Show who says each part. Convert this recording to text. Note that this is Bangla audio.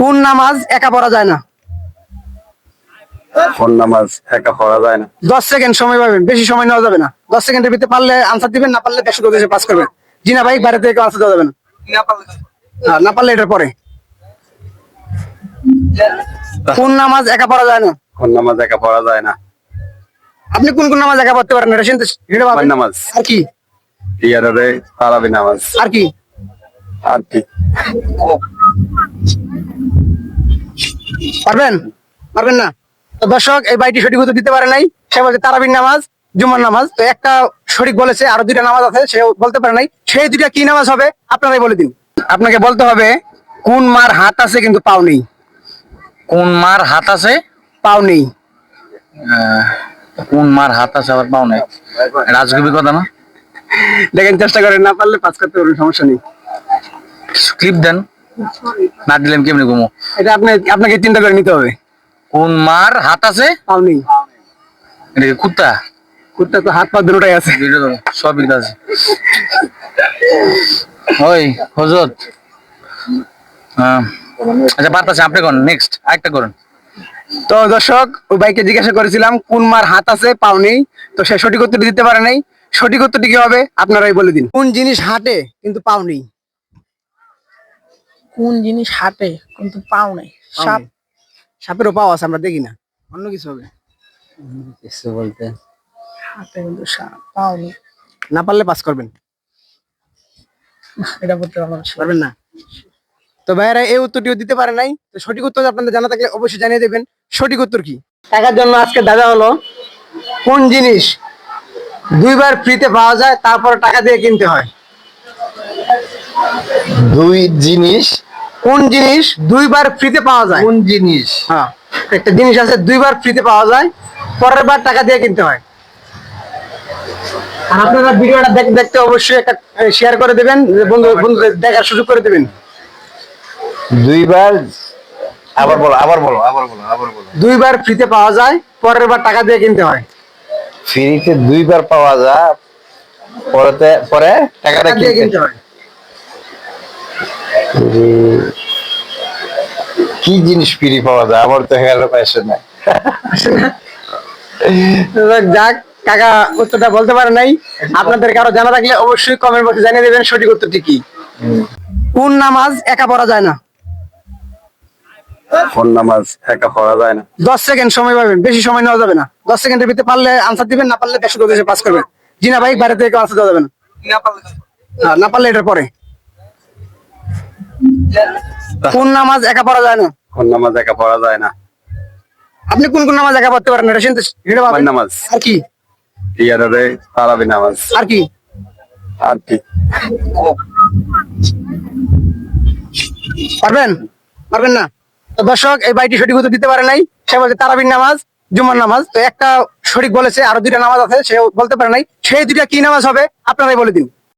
Speaker 1: কোন নামাজ একা পড়া যায় না?
Speaker 2: কোন নামাজ একা পড়া যায় না?
Speaker 1: দশ সেকেন্ড সময় পাবেন বেশি সময় নেওয়া যাবে না। দশ সেকেন্ডের ভিতরে পারলে আনসার দিবেন না পারলে দেড়শো দেশে পাস করবেন। জি না ভাই বাইরে থেকে আনসার দেওয়া যাবে না? না পারলে এটার পরে। কোন নামাজ একা পড়া যায় না?
Speaker 2: কোন নামাজ একা পড়া যায় না?
Speaker 1: আপনি কোন কোন নামাজ একা পড়তে পারেন এটা শুনতে এটা ভাবেন।
Speaker 2: নামাজ?
Speaker 1: আর কি?
Speaker 2: ইয়ারে তারাবি নামাজ।
Speaker 1: আর কি?
Speaker 2: আর কি?
Speaker 1: পারবেন? পারবেন না? তো দর্শক এই বাড়িটি সঠিক উত্তর দিতে পারে নাই। সে বলছে তারাবির নামাজ জুমার নামাজ। তো একটা সঠিক বলেছে আরও দুইটা নামাজ আছে সে বলতে পারে নাই। সেই দুইটা কি নামাজ হবে আপনারাই বলে দিন। আপনাকে বলতে হবে কোন মার হাত আছে কিন্তু পাও নেই।
Speaker 3: কোন মার হাত আছে?
Speaker 1: পাও নেই।
Speaker 3: কোন মার হাত আছে আবার পাও নাই? রাজকবি কথা না?
Speaker 1: দেখেন চেষ্টা করেন না পারলে পাস করতে পারবেন সমস্যা নেই।
Speaker 3: ক্লিপ দেন। না দিলাম কেমনি ঘুমো?
Speaker 1: এটা আপনি আপনাকে চিন্তা করে নিতে হবে।
Speaker 3: কোন মার হাত আছে?
Speaker 1: নেই।
Speaker 3: এটা কি কুত্তা?
Speaker 1: কুত্তা তো হাত পা দুটোটাই আছে।
Speaker 3: আছে। ওই হজরত। আচ্ছা বাদ আছে আপনি করেন নেক্সট আরেকটা করেন।
Speaker 1: তো দর্শক ওই ভাইকে জিজ্ঞাসা করেছিলাম কোন মার হাত আছে পাও নেই। তো সে সঠিক উত্তরটি দিতে পারে নাই। সঠিক উত্তরটি কি হবে? আপনারাই বলে দিন। কোন জিনিস হাঁটে কিন্তু পাও নেই।
Speaker 4: কোন জিনিস হাঁটে কিন্তু পাও নাই। সাপ
Speaker 1: নেই। সাপেরও পাও আছে আমরা দেখি না। অন্য কিছু হবে।
Speaker 3: কিছু বলতে।
Speaker 4: হাঁটে কিন্তু সাপ পাও নেই।
Speaker 1: না পারলে পাস করবেন।
Speaker 4: এটা বলতে
Speaker 1: পারবেন না। তো ভাইয়েরা এই উত্তরটিও দিতে পারে নাই। তো সঠিক উত্তর আপনাদের জানা থাকলে অবশ্যই জানিয়ে দেবেন। সঠিক উত্তর কি? টাকার জন্য আজকে দাদা হলো কোন জিনিস দুইবার ফ্রিতে পাওয়া যায় তারপর টাকা দিয়ে কিনতে হয়?
Speaker 2: দুই জিনিস।
Speaker 1: কোন জিনিস দুইবার ফ্রিতে পাওয়া যায়?
Speaker 2: কোন জিনিস?
Speaker 1: হ্যাঁ একটা জিনিস আছে দুইবার ফ্রিতে পাওয়া যায় পরের বার টাকা দিয়ে কিনতে হয়। আর আপনারা ভিডিওটা দেখ- দেখতে অবশ্যই একটা শেয়ার করে দেবেন বন্ধু বন্ধুদের দেখার সুযোগ করে দেবেন।
Speaker 2: দুইবার আবার বলো আবার বলো আবার বলো আবার বলো।
Speaker 1: দুইবার ফ্রিতে পাওয়া যায় পরের বার টাকা দিয়ে কিনতে হয়।
Speaker 2: ফ্রিতে দুইবার পাওয়া যায় পরেতে পরে টাকাটা
Speaker 1: টাকা দিয়ে
Speaker 2: কিনতে
Speaker 1: কিনতে হয়।
Speaker 2: কি জিনিস ফ্রি পাওয়া যায়? আমার তো হেয়ার পাইছে না
Speaker 1: যাক কাকা উত্তরটা বলতে পারে নাই। আপনাদের কারও জানা থাকলে অবশ্যই কমেন্ট বক্সে জানিয়ে দেবেন সঠিক উত্তরটি কি। কোন নামাজ একা পড়া যায় না?
Speaker 2: কোন নামাজ একা পড়া যায় না?
Speaker 1: দশ সেকেন্ড সময় পাবেন বেশি সময় নেওয়া যাবে না। দশ সেকেন্ডের ভিতরে পারলে আনসার দিবেন না পারলে দেড়শো পাস করবেন। জি না ভাই বাইরে থেকে আনসার দেওয়া যাবে না না পারলে এটার পরে। কোন নামাজ একা পড়া যায় না?
Speaker 2: কোন নামাজ একা পড়া যায় না।
Speaker 1: আপনি কোন কোন নামাজ একা পড়তে পারেন এটা শুনতে
Speaker 2: নামাজ?
Speaker 1: আর কি?
Speaker 2: ইয়ারে তারাবি নামাজ।
Speaker 1: আর কি?
Speaker 2: আর কি?
Speaker 1: পারবেন? পারবেন না? তো দর্শক এই বাড়িটি সঠিক উত্তর দিতে পারে নাই। সে বলছে তারাবির নামাজ জুমার নামাজ। তো একটা সঠিক বলেছে আরও দুইটা নামাজ আছে সে বলতে পারে নাই। সেই দুইটা কি নামাজ হবে? আপনারাই বলে দিন।